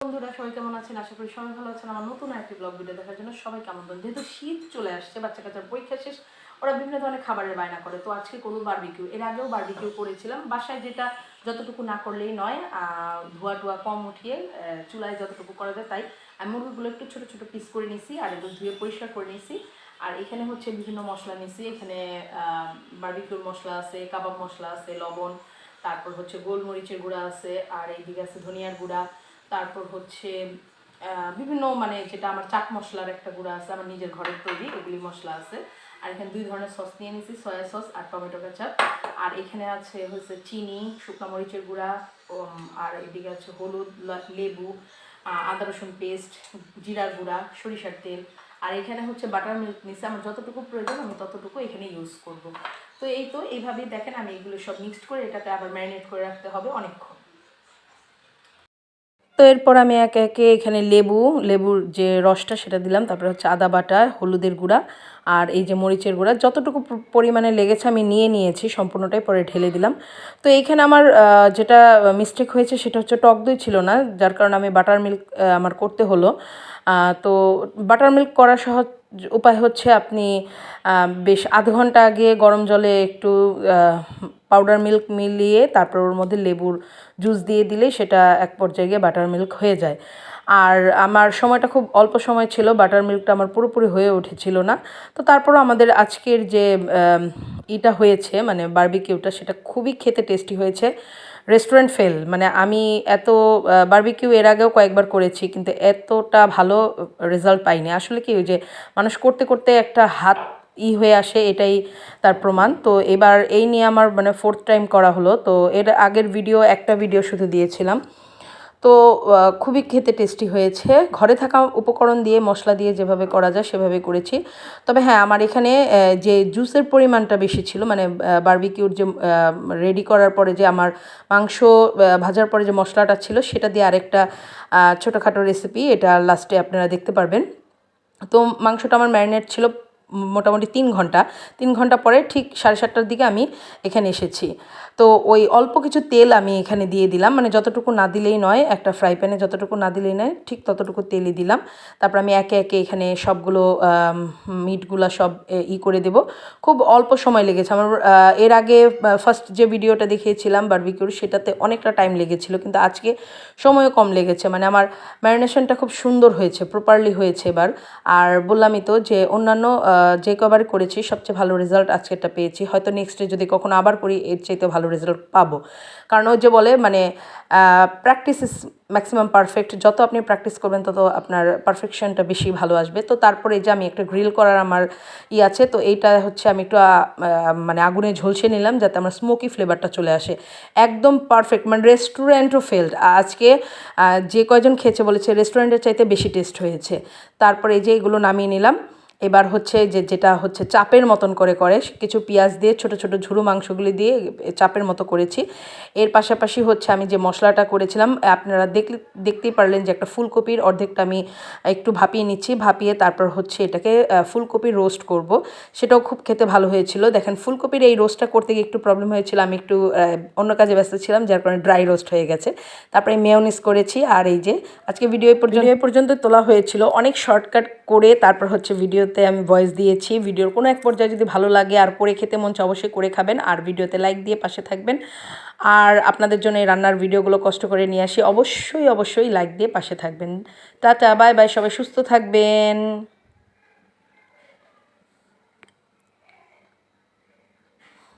বন্ধুরা, সবাই কেমন আছেন? আশা করি সবাই ভালো আছেন। আমার নতুন একটি ব্লগ ভিডিও দেখার জন্য সবাইকে আমন্ত্রণ যেহেতু শীত চলে আসছে, বাচ্চা কাচ্চার পরীক্ষা শেষ, ওরা বিভিন্ন ধরনের খাবারের বায়না করে। তো আজকে করব বারবিকিউ এর আগেও বারবিকিউ করেছিলাম। বাসায় যেটা যতটুকু না করলেই নয় ধোয়া টোয়া কম উঠিয়ে চুলায় যতটুকু করা যায় তাই আমি মুরগিগুলো একটু ছোটো ছোটো পিস করে নিয়েছি আর একটু ধুয়ে পরিষ্কার করে নিয়েছি। আর এখানে হচ্ছে বিভিন্ন মশলা নিয়েছি। এখানে বার্বিকিউর মশলা আছে, কাবাব মশলা আছে, লবণ, তারপর হচ্ছে গোলমরিচের গুঁড়া আছে, আর এইদিকে আছে ধনিয়ার গুঁড়া। তারপর হচ্ছে বিভিন্ন মানে যেটা আমার চাট মশলার একটা গুঁড়া আছে, আমার নিজের ঘরের তৈরি এগুলি মশলা আছে। আর এখানে দুই ধরনের সস নিয়ে নিয়েছি সয়া সস আর টমেটো কেচাপ। আর এখানে আছে হচ্ছে চিনি, শুকনো মরিচের গুঁড়া আর এদিকে আছে হলুদ লেবু আদা রসুন পেস্ট, জিরার গুঁড়া, সরিষার তেল। আর এখানে হচ্ছে বাটার মিল্ক নিচ্ছে আমার যতটুকু প্রয়োজন আমি ততটুকু এখানে ইউজ করব। তো এই তো, এইভাবেই দেখেন আমি এগুলো সব মিক্সড করে এটাকে আবার ম্যারিনেট করে রাখতে হবে অনেকক্ষণ। তো এরপর আমি একে একে এখানে লেবু, লেবুর যে রসটা সেটা দিলাম, তারপরে হচ্ছে আদা বাটা, হলুদের গুঁড়া আর এই যে মরিচের গুঁড়া। যতটুকু পরিমাণে লেগেছে আমি নিয়ে নিয়েছি, সম্পূর্ণটাই পরে ঢেলে দিলাম। তো এইখানে আমার যেটা মিস্টেক হয়েছে সেটা হচ্ছে টক দই ছিল না, যার কারণে আমি বাটার মিল্ক আমার করতে হলো। তো বাটার মিল্ক করা সহজ উপায় হচ্ছে আপনি বেশ আধ ঘণ্টা আগে গরম জলে একটু পাউডার মিল্ক মিলিয়ে তারপর ওর মধ্যে লেবুর জুস দিয়ে দিলেই সেটা এক পর্যায়ে গিয়ে বাটার মিল্ক হয়ে যায়। আর আমার সময়টা খুব অল্প সময় ছিল বাটার মিল্কটা আমার পুরোপুরি হয়ে উঠেছিল না। তো তারপরও আমাদের আজকের যে ইটা হয়েছে মানে বারবিকিউটা সেটা খুবই খেতে টেস্টি হয়েছে। রেস্টুরেন্ট ফেল মানে আমি এত বারবিকিউ এর আগেও কয়েকবার করেছি, কিন্তু এতটা ভালো রেজাল্ট পাইনি। আসলে কি ওই যে, মানুষ করতে করতে একটা হাত ই হয়ে আসে, এটাই তার প্রমাণ। তো এবার এই নিয়ে আমার মানে ফোর্থ টাইম করা হলো। তো এর আগের ভিডিও একটা ভিডিও শুধু দিয়েছিলাম। তো খুবই খেতে টেস্টি হয়েছে। ঘরে থাকা উপকরণ দিয়ে মশলা দিয়ে যেভাবে করা যায় সেভাবে করেছি। তবে হ্যাঁ আমার এখানে যে জুসের পরিমাণটা বেশি ছিল মানে বারবিকিউর যে রেডি করার পরে যে আমার মাংস ভাজার পরে যে মশলাটা ছিল, সেটা দিয়ে আরেকটা ছোটোখাটো রেসিপি এটা লাস্টে আপনারা দেখতে পারবেন। তো, মাংসটা আমার ম্যারিনেট ছিল মোটামুটি তিন ঘণ্টা। তিন ঘণ্টা পরে ঠিক সাড়ে সাতটার দিকে আমি এখানে এসেছি। তো ওই অল্প কিছু তেল আমি এখানে দিয়ে দিলাম। মানে যতটুকু না দিলেই নয়, একটা ফ্রাই প্যানে যতটুকু না দিলেই নয়, ঠিক ততটুকু তেলই দিলাম। তারপর আমি একে একে এখানে সবগুলো মিটগুলা সব ই করে দেব। খুব অল্প সময় লেগেছে। আমার এর আগে ফার্স্ট যে ভিডিওটা দেখিয়েছিলাম বারবিকিউর সেটাতে অনেকটা টাইম লেগেছিল, কিন্তু আজকে সময়ও কম লেগেছে। মানে আমার ম্যারিনেশনটা খুব সুন্দর হয়েছে প্রপারলি হয়েছে এবার। আর বললামই তো যে অন্যান্য যে কবার করেছি, সবচেয়ে ভালো রেজাল্ট আজকেরটা পেয়েছি। হয়তো নেক্সটে যদি কখনো আবার করি, এর চাইতে ভালো রেজাল্ট পাবো। কারণ ওই যে বলে মানে প্র্যাকটিস ইস ম্যাক্সিমাম পারফেক্ট যত আপনি প্র্যাকটিস করবেন, তত আপনার পারফেকশনটা বেশি ভালো আসবে। তো তারপরে যে আমি একটা গ্রিল করার আমার ই আছে, তো এইটা হচ্ছে আমি একটু মানে আগুনে ঝলসে নিলাম, যাতে আমার স্মোকি ফ্লেভারটা চলে আসে। একদম পারফেক্ট মানে রেস্টুরেন্টও ফেল্ড আজকে যে কয়জন খেয়েছে বলেছে রেস্টুরেন্টের চাইতে বেশি টেস্ট হয়েছে। তারপরে এই যে এগুলো নামিয়ে নিলাম। এবার হচ্ছে যে যেটা হচ্ছে চাপের মতন করে করে কিছু পেঁয়াজ দিয়ে ছোট ছোট ঝুরু মাংসগুলি দিয়ে চাপের মতো করেছি। এর পাশাপাশি হচ্ছে আমি যে মশলাটা করেছিলাম আপনারা দেখলে দেখতেই পারলেন যে একটা ফুলকপির অর্ধেকটা আমি একটু ভাপিয়ে নিচ্ছি ভাপিয়ে তারপর হচ্ছে এটাকে আহ, ফুলকপির রোস্ট করব। সেটাও খুব খেতে ভালো হয়েছিল। দেখেন ফুলকপির এই রোস্টটা করতে গিয়ে একটু প্রবলেম হয়েছিল আমি একটু অন্য কাজে ব্যস্ত ছিলাম যার কারণে ড্রাই রোস্ট হয়ে গেছে। তারপরে মেয়নিস করেছি আর এই যে আজকে ভিডিও পর্যন্ত পর্যন্ত তোলা হয়েছিল। অনেক শর্টকাট করে তারপর হচ্ছে ভিডিওতে আমি ভয়েস দিয়েছি। ভিডিওর কোনো এক পর্যায়ে যদি ভালো লাগে আর করে খেতে মন চায় অবশ্যই করে খাবেন আর ভিডিওতে লাইক দিয়ে পাশে থাকবেন। আর আপনাদের জন্য এই রান্নার ভিডিওগুলো কষ্ট করে নিয়ে আসি। অবশ্যই অবশ্যই লাইক দিয়ে পাশে থাকবেন। টাটা বাই বাই সবাই সুস্থ থাকবেন।